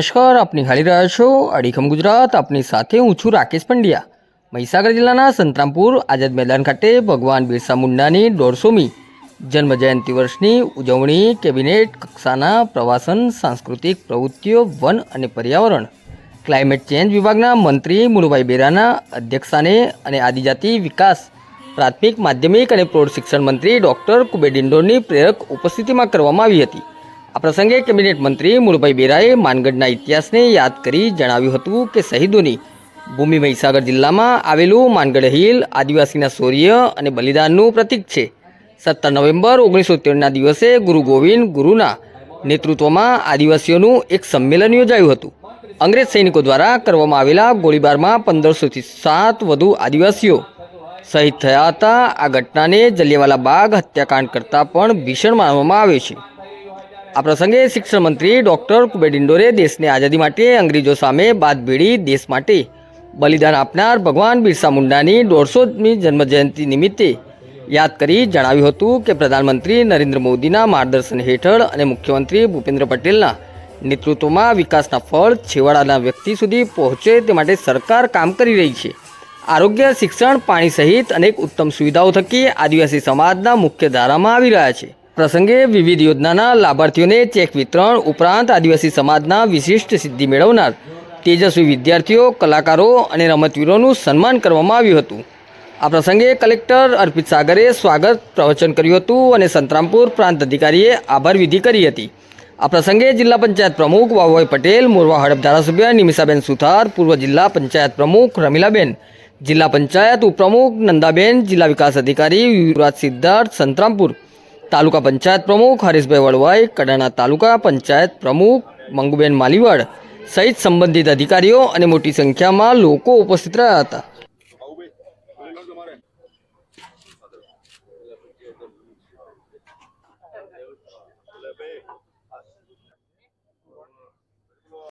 નમસ્કાર, આપની હાલી રહ્યા છો અડીખમ ગુજરાત, આપની સાથે હું છું રાકેશ પંડ્યા. મહીસાગર જિલ્લાના સંતરામપુર આઝાદ મેદાન ખાતે ભગવાન બિરસા મુંડાની દોઢસોમી જન્મજયંતિ વર્ષની ઉજવણી કેબિનેટ કક્ષાના પ્રવાસન, સાંસ્કૃતિક પ્રવૃત્તિઓ, વન અને પર્યાવરણ, ક્લાઇમેટ ચેન્જ વિભાગના મંત્રી મુળુભાઈ બેરાના અધ્યક્ષસ્થાને અને આદિજાતિ વિકાસ, પ્રાથમિક, માધ્યમિક અને પ્રૌઢ શિક્ષણ મંત્રી ડૉક્ટર કુબેર પ્રેરક ઉપસ્થિતિમાં કરવામાં આવી હતી. આ પ્રસંગે કેબિનેટ મંત્રી મુળભાઈ બેરાએ માનગઢના ઇતિહાસને યાદ કરી જણાવ્યું હતું કે શહીદોની ભૂમિ મહીસાગર જિલ્લામાં આવેલું માનગઢ હિલ આદિવાસીના શૌર્ય અને બલિદાનનું પ્રતીક છે. સત્તર નવેમ્બર ઓગણીસો તેરના દિવસે ગુરુ ગોવિંદ ગુરુના નેતૃત્વમાં આદિવાસીઓનું એક સંમેલન યોજાયું હતું. અંગ્રેજ સૈનિકો દ્વારા કરવામાં આવેલા ગોળીબારમાં પંદરસોથી સાત વધુ આદિવાસીઓ શહીદ થયા હતા. આ ઘટનાને જલિયાવાલા બાગ હત્યાકાંડ કરતાં પણ ભીષણ માનવામાં આવે છે. આ પ્રસંગે શિક્ષણ મંત્રી ડૉક્ટર કુબેર ડિંડોરે દેશને આઝાદી માટે અંગ્રેજો સામે બાદ ભેડી દેશ માટે બલિદાન આપનાર ભગવાન બિરસા મુંડાની દોઢસોમી જન્મજયંતિ નિમિત્તે યાદ કરી જણાવ્યું હતું કે પ્રધાનમંત્રી નરેન્દ્ર મોદીના માર્ગદર્શન હેઠળ અને મુખ્યમંત્રી ભૂપેન્દ્ર પટેલના નેતૃત્વમાં વિકાસના ફળ છેવાડાના વ્યક્તિ સુધી પહોંચે તે માટે સરકાર કામ કરી રહી છે. આરોગ્ય, શિક્ષણ, પાણી સહિત અનેક ઉત્તમ સુવિધાઓ થકી આદિવાસી સમાજના મુખ્ય ધારામાં આવી રહ્યા છે. પ્રસંગે વિવિધ યોજનાના લાભાર્થીઓને ચેક વિતરણ ઉપરાંત આદિવાસી સમાજના વિશિષ્ટ સિદ્ધિ મેળવનાર તેજસ્વી વિદ્યાર્થીઓ, કલાકારો અને રમતવીરોનું સન્માન કરવામાં આવ્યું હતું. આ પ્રસંગે કલેક્ટર અર્પિત સાગરે સ્વાગત પ્રવચન કર્યું હતું અને સંતરામપુર પ્રાંત અધિકારીએ આભાર વિધિ કરી હતી. આ પ્રસંગે જિલ્લા પંચાયત પ્રમુખ વાવભાઈ પટેલ, મોરવા હડપ ધારાસભ્ય નિમિષાબેન સુથાર, પૂર્વ જિલ્લા પંચાયત પ્રમુખ રમીલાબેન, જિલ્લા પંચાયત ઉપપ્રમુખ નંદાબેન, જિલ્લા વિકાસ અધિકારી યુવરાજ સિદ્ધાર્થ, સંતરામપુર તાલુકા પંચાયત પ્રમુખ હરીશભાઈ વડવાઈ કડાણા તાલુકા પંચાયત પ્રમુખ મંગુબેન માલીવાડ સહિત સંબંધિત અધિકારીઓ અને મોટી સંખ્યામાં લોકો ઉપસ્થિત રહ્યા હતા.